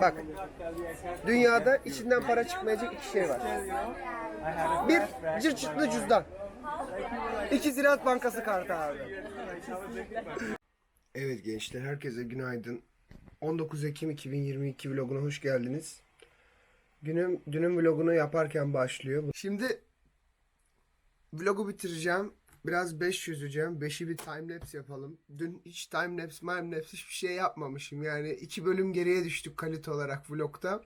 Bak. Dünyada içinden para çıkmayacak iki şey var. Bir, cırt cırtlı cüzdan. İki Ziraat Bankası kartı abi. Evet gençler herkese günaydın. 19 Ekim 2022 vloguna hoş geldiniz. Günüm, dünün vlogunu yaparken başlıyor. Şimdi vlogu bitireceğim. Biraz 5 yüzeceğim. 5'i bir timelapse yapalım. Dün hiç timelapse, timelapse hiçbir şey yapmamışım. Yani iki bölüm geriye düştük kalite olarak vlogta.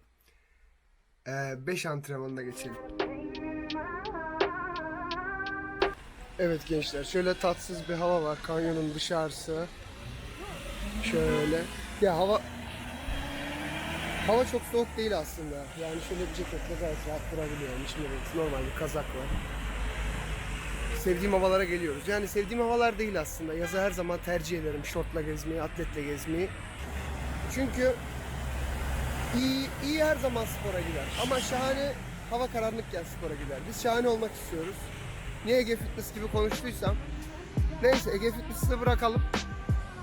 5 antrenmanına geçelim. Evet gençler şöyle tatsız bir hava var. Kanyonun dışarısı. Şöyle. Ya hava Hava çok soğuk değil aslında. Yani şöyle bir ceketle gayet rahat durabiliyorum. İçimde normal bir kazak var. Sevdiğim havalara geliyoruz. Yani sevdiğim havalar değil aslında. Yazı her zaman tercih ederim. Şortla gezmeyi, atletle gezmeyi. Çünkü iyi, iyi her zaman spora gider. Ama şahane hava karanlıkken spora gider. Biz şahane olmak istiyoruz. Niye Ege Fitness gibi konuştuysam. Neyse Ege Fitness'ı bırakalım.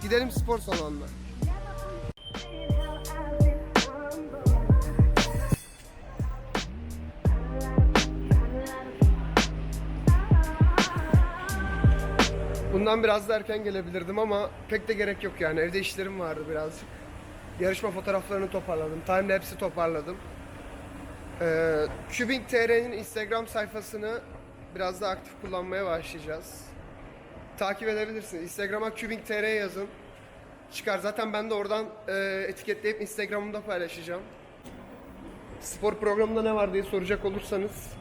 Gidelim spor salonuna. Bundan biraz da erken gelebilirdim ama pek de gerek yok yani. Evde işlerim vardı birazcık. Yarışma fotoğraflarını toparladım. Timelapse'i toparladım. Ee, Cubing TR'nin Instagram sayfasını biraz daha aktif kullanmaya başlayacağız. Takip edebilirsiniz. Instagram'a Cubing TR yazın. Çıkar. Zaten ben de oradan e, etiketleyip Instagram'ımda paylaşacağım. Spor programında ne var diye soracak olursanız.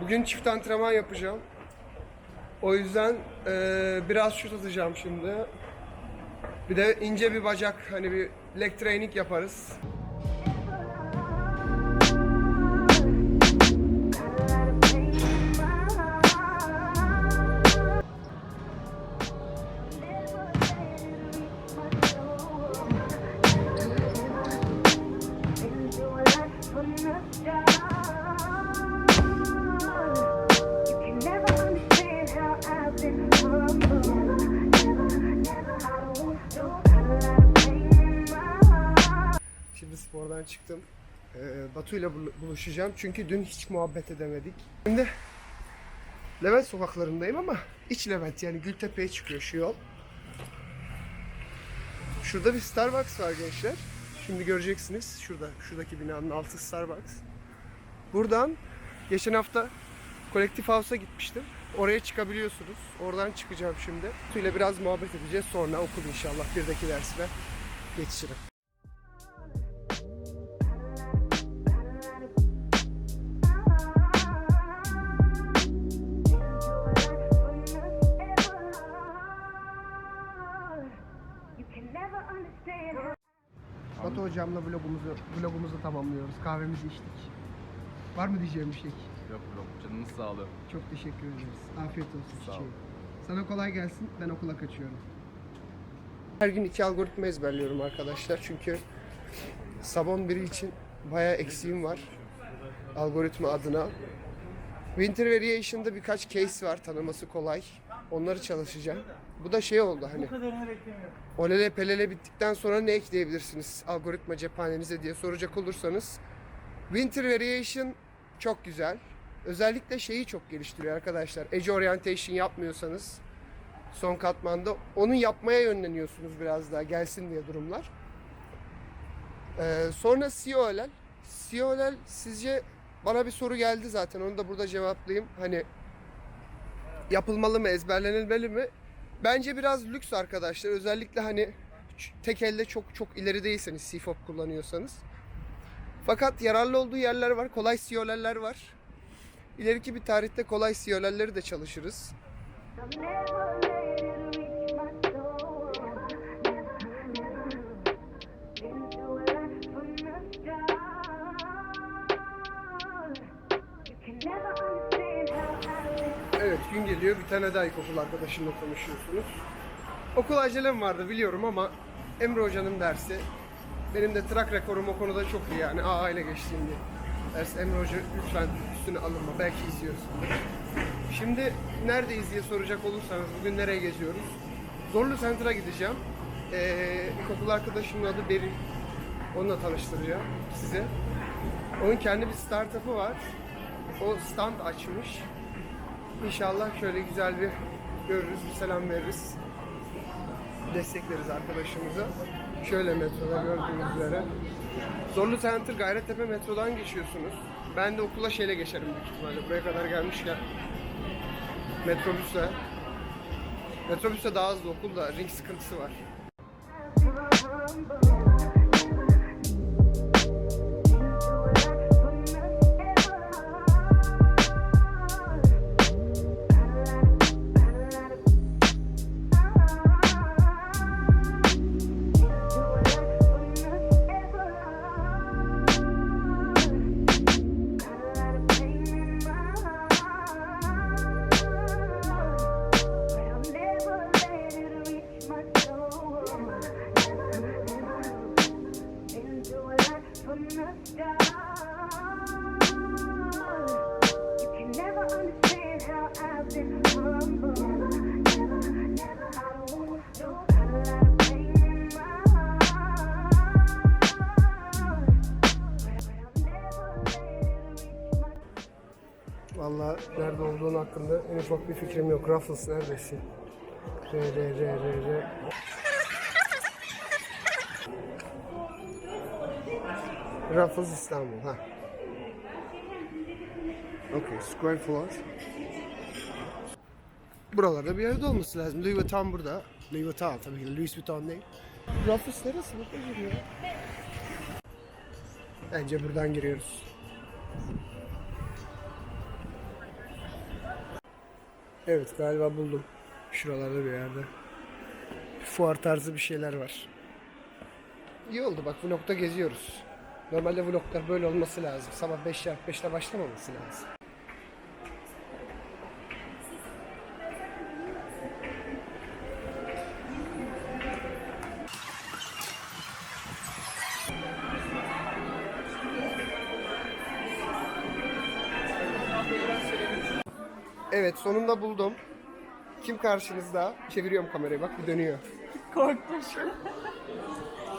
Bugün çift antrenman yapacağım. O yüzden eee, biraz şut atacağım şimdi. Bir de ince bir bacak hani bir leg training yaparız. Çıktım. Eee Batu ile bul- buluşacağım çünkü dün hiç muhabbet edemedik. Şimdi Levent sokaklarındayım ama iç Levent yani Gültepe'ye çıkıyor şu yol. Şurada bir Starbucks var gençler. Şimdi göreceksiniz. Şurada, şuradaki binanın altı Starbucks. Buradan geçen hafta Kolektif House'a gitmiştim. Oraya çıkabiliyorsunuz. Oradan çıkacağım şimdi. İle biraz muhabbet edeceğiz. Sonra okul inşallah birdeki dersime geçirim. Batu hocamla vlogumuzu, vlogumuzu tamamlıyoruz. Kahvemizi içtik. Var mı diyeceğim bir şey? Yok yok canınız sağlığı. Çok teşekkür ederiz. Afiyet olsun Sağ ol. çiçeğim. Sana kolay gelsin. Ben okula kaçıyorum. Her gün iki algoritma ezberliyorum arkadaşlar. Çünkü Sabon biri için bayağı eksiğim var. Algoritma adına. Winter Variation'da birkaç case var tanıması kolay. Onları çalışacağım. Bu da şey oldu hani. Olele pelele bittikten sonra ne ekleyebilirsiniz algoritma cephanenize diye soracak olursanız. Winter Variation çok güzel. Özellikle şeyi çok geliştiriyor arkadaşlar. Edge Orientation yapmıyorsanız son katmanda onu yapmaya yönleniyorsunuz biraz daha gelsin diye durumlar. Ee, sonra COLL. COLL sizce bana bir soru geldi zaten onu da burada cevaplayayım. Hani yapılmalı mı, ezberlenilmeli mi? Bence biraz lüks arkadaşlar. Özellikle hani tek elde çok çok ileri değilseniz CFOP kullanıyorsanız. Fakat yararlı olduğu yerler var. Kolay COLL'ler var. İleriki bir tarihte kolay COLL'leri de çalışırız. Evet gün geliyor bir tane daha ilkokul arkadaşımla konuşuyorsunuz. Okul acelem vardı biliyorum ama Emre Hoca'nın dersi benim de track rekorum o konuda çok iyi yani AA ile geçtiğim bir ders. Emre Hoca lütfen üstüne alınma belki izliyorsun. Şimdi neredeyiz diye soracak olursanız bugün nereye geziyoruz? Zorlu Center'a gideceğim. Ee, ilkokul arkadaşımın adı Beril. Onunla tanıştıracağım size. Onun kendi bir startup'ı var. O stand açmış. İnşallah şöyle güzel bir görürüz, bir selam veririz. Destekleriz arkadaşımıza. Şöyle metroda gördüğünüz üzere. Zorlu Center Gayrettepe metrodan geçiyorsunuz. Ben de okula şeyle geçerim büyük ihtimalle. Buraya kadar gelmişken. Metrobüsle. Metrobüste daha hızlı okulda ring sıkıntısı var. Ufak bir fikrim yok. Ruffles neredesin? R, R, R, R, R. Ruffles İstanbul. Ha. Okay, Square Floor. Buralarda bir yerde olması lazım. Louis Vuitton burada. Louis Vuitton tabii ki Louis Vuitton değil. Ruffles neresi? Burada giriyor. Bence buradan giriyoruz. Evet galiba buldum. Şuralarda bir yerde. Fuar tarzı bir şeyler var. İyi oldu bak vlogda geziyoruz. Normalde vloglar böyle olması lazım. Sabah 5 yap 5'te başlamaması lazım. Evet sonunda buldum. Kim karşınızda? Çeviriyorum kamerayı bak bir dönüyor. Korktum şu an.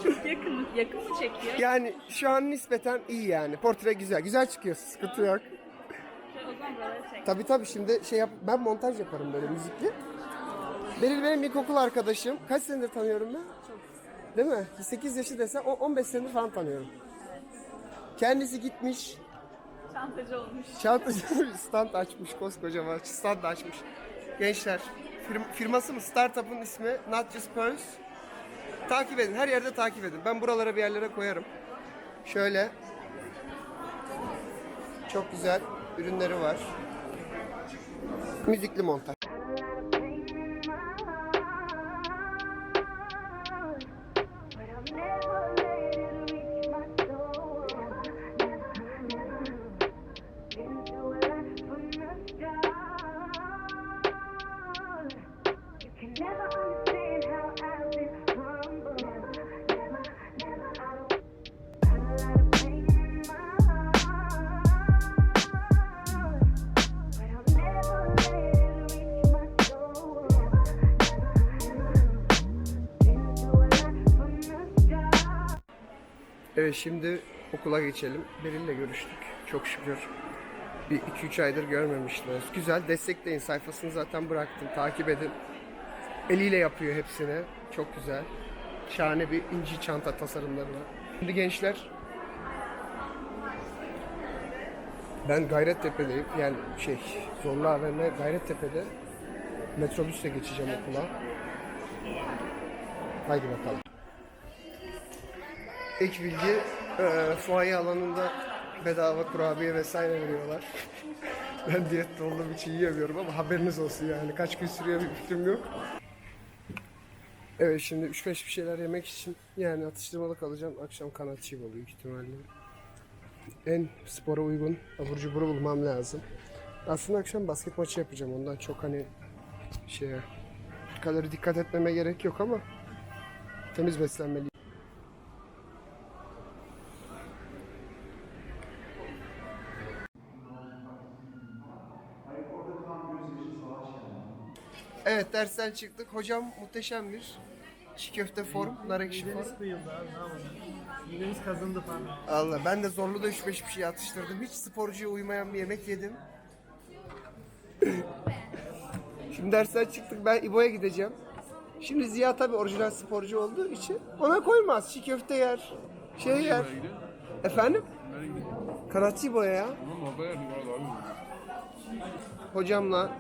Çok yakın. Yakın mı çekiyor? Yani şu an nispeten iyi yani. Portre güzel. Güzel çıkıyor. Sıkıntı yok. O zaman buraları çek. Tabii tabii şimdi şey yap ben montaj yaparım böyle müzikli. Beril benim ilkokul arkadaşım. Kaç senedir tanıyorum ben? Değil mi? 8 yaşı dese o 15 senedir falan tanıyorum. Kendisi gitmiş, Çantacı olmuş. çantacı stand açmış, koskocaman stand açmış. Gençler, firm- firması mı? Startup'ın ismi Not Just Pearls. Takip edin, her yerde takip edin. Ben buralara bir yerlere koyarım. Şöyle. Çok güzel ürünleri var. Müzikli montaj. Şimdi okula geçelim. Beril'le görüştük. Çok şükür. Bir 2-3 aydır görmemişler. Güzel destekleyin. Sayfasını zaten bıraktım. Takip edin. Eliyle yapıyor hepsini. Çok güzel. Şahane bir inci çanta tasarımları. Şimdi gençler ben Gayrettepe'deyim. Yani şey Zorlu AVM Gayrettepe'de metrobüsle geçeceğim okula. Haydi bakalım. Ek bilgi, e, fuaye alanında bedava kurabiye vesaire veriyorlar. ben diyette olduğum için yiyemiyorum ama haberiniz olsun yani. Kaç gün sürüyor bir fikrim yok. Evet şimdi 3-5 bir şeyler yemek için yani atıştırmalık alacağım. Akşam kanat çiğ büyük ihtimalle. En spora uygun abur cuburu bulmam lazım. Aslında akşam basket maçı yapacağım. Ondan çok hani şeye kalori dikkat etmeme gerek yok ama temiz beslenmeliyim. Evet dersten çıktık. Hocam muhteşem bir çiğ köfte form, nar ekşi form. Midemiz kazındı falan. Allah ben de zorlu da 3-5 bir şey atıştırdım. Hiç sporcuya uymayan bir yemek yedim. Şimdi dersten çıktık ben İbo'ya gideceğim. Şimdi Ziya tabi orijinal sporcu olduğu için ona koymaz. Çiğ köfte yer, şey yer. Efendim? Kanatçı İbo'ya ya. Hocamla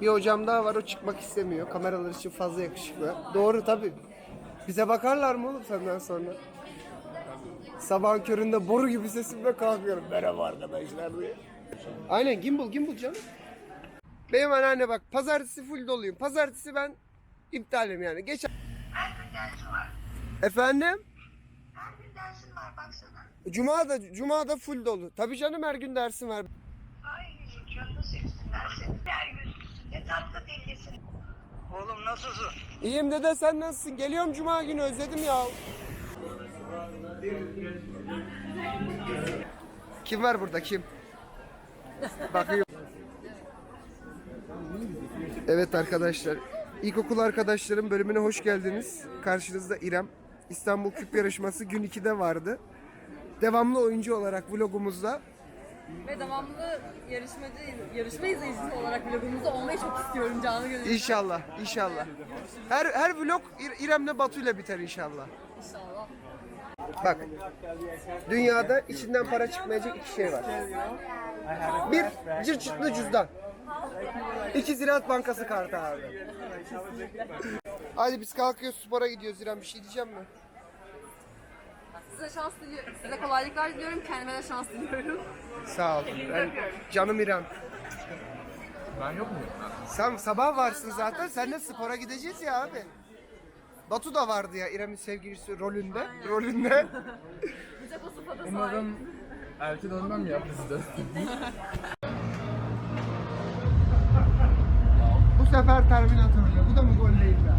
bir hocam daha var o çıkmak istemiyor. Kameralar için fazla yakışıklı. Doğru tabi. Bize bakarlar mı oğlum senden sonra? Sabahın köründe boru gibi sesimle kalkıyorum. Merhaba arkadaşlar diye. Aynen gimbal gimbal canım. Benim anneanne bak pazartesi full doluyum. Pazartesi ben iptalim yani. Geç Efendim? Her gün dersin var baksana. Cuma da Cuma da full dolu. Tabii canım her gün dersim var. Ay canını sevsinler seni. Her yüzlüsün ne tatlı dillisin. Oğlum nasılsın? İyiyim dede sen nasılsın? Geliyorum Cuma günü özledim ya. Kim var burada kim? Bakayım. Evet arkadaşlar. İlkokul arkadaşlarım bölümüne hoş geldiniz. Karşınızda İrem. İstanbul Küp yarışması gün 2'de vardı. Devamlı oyuncu olarak vlogumuzda Ve devamlı yarışmacı, yarışma izleyicisi olarak vlogumuzda olmayı çok istiyorum canlı gönülden. İnşallah, inşallah. Her her vlog İr- İrem'le Batu'yla biter inşallah. İnşallah. Bak. Dünyada içinden para çıkmayacak iki şey var. Bir, cırt çıtlı cüzdan. İki Ziraat Bankası kartı abi. Hadi biz kalkıyoruz spora gidiyoruz İrem bir şey diyeceğim mi? Size şans diliyorum. Size kolaylıklar diliyorum. Kendime de şans diliyorum. Sağ ol. Ben, canım İrem. Ben yok muyum? Sen sabah varsın zaten. Seninle spora gideceğiz ya abi. Batu da vardı ya İrem'in sevgilisi rolünde. Rolünde. Sahip. Umarım elti dönmem ya bizde. Bu sefer Terminator'la. Bu da mı gol değil be?